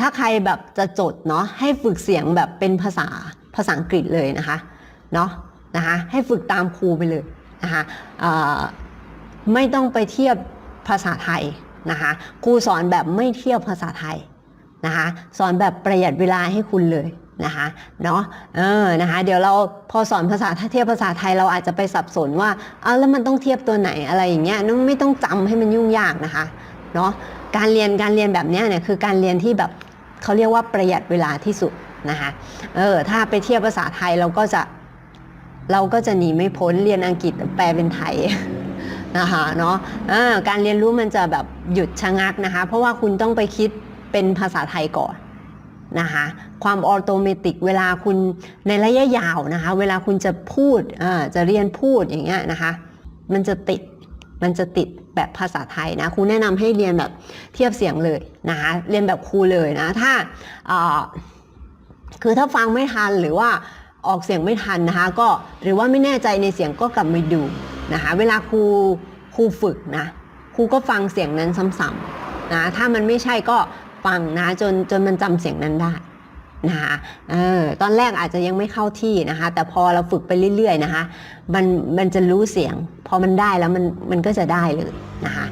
ถ้าใครแบบจะจดเนาะให้ฝึกเสียงแบบเป็นภาษาภาษาอังกฤษเลยนะคะเนาะนะคะให้ฝึกตามครูไปเลยนะคะไม่ต้องไปเทียบภาษาไทยนะคะครูสอนแบบไม่เทียบภาษาไทยนะคะสอนแบบประหยัดเวลาให้คุณเลยนะคะเนาะเออนะคะเดี๋ยวเราพอสอนภาษาเทียบภาษาไทยเราอาจจะไปสับสนว่าเอาแล้วมันต้องเทียบตัวไหนอะไรอย่างเงี้ยน้องไม่ต้องจำให้มันยุ่งยากนะคะ เนาะการเรียนการเรียนแบบนี้เนี่ยคือการเรียนที่แบบเขาเรียกว่าประหยัดเวลาที่สุดนะคะเออถ้าไปเทียบภาษาไทยเราก็จะเราก็จะหนีไม่พ้นเรียนอังกฤษแปลเป็นไทยนะคะเนาะออการเรียนรู้มันจะแบบหยุดชะงักนะคะเพราะว่าคุณต้องไปคิดเป็นภาษาไทยก่อนนะคะความออโตเมติกเวลาคุณในระยะยาวนะคะเวลาคุณจะพูดจะเรียนพูดอย่างเงี้ยนะคะมันจะติด มันจะติดแบบภาษาไทยนะครูแนะนำให้เรียนแบบเทียบเสียงเลยนะคะเรียนแบบครูเลยนะถ้าคือถ้าฟังไม่ทันหรือว่าออกเสียงไม่ทันนะคะก็หรือว่าไม่แน่ใจในเสียงก็กลับมาดูนะคะเวลาครูครูฝึกนะครูก็ฟังเสียงนั้นซ้ำๆนะถ้ามันไม่ใช่ก็ฟังนะจนจนมันจำเสียงนั้นได้ นะคะเออตอนแรกอาจจะยังไม่เข้าที่นะคะ แต่พอเราฝึกไปเรื่อยๆนะคะ มันมันจะรู้เสียง พอมันได้แล้วมันมันก็จะได้เลยนะคะ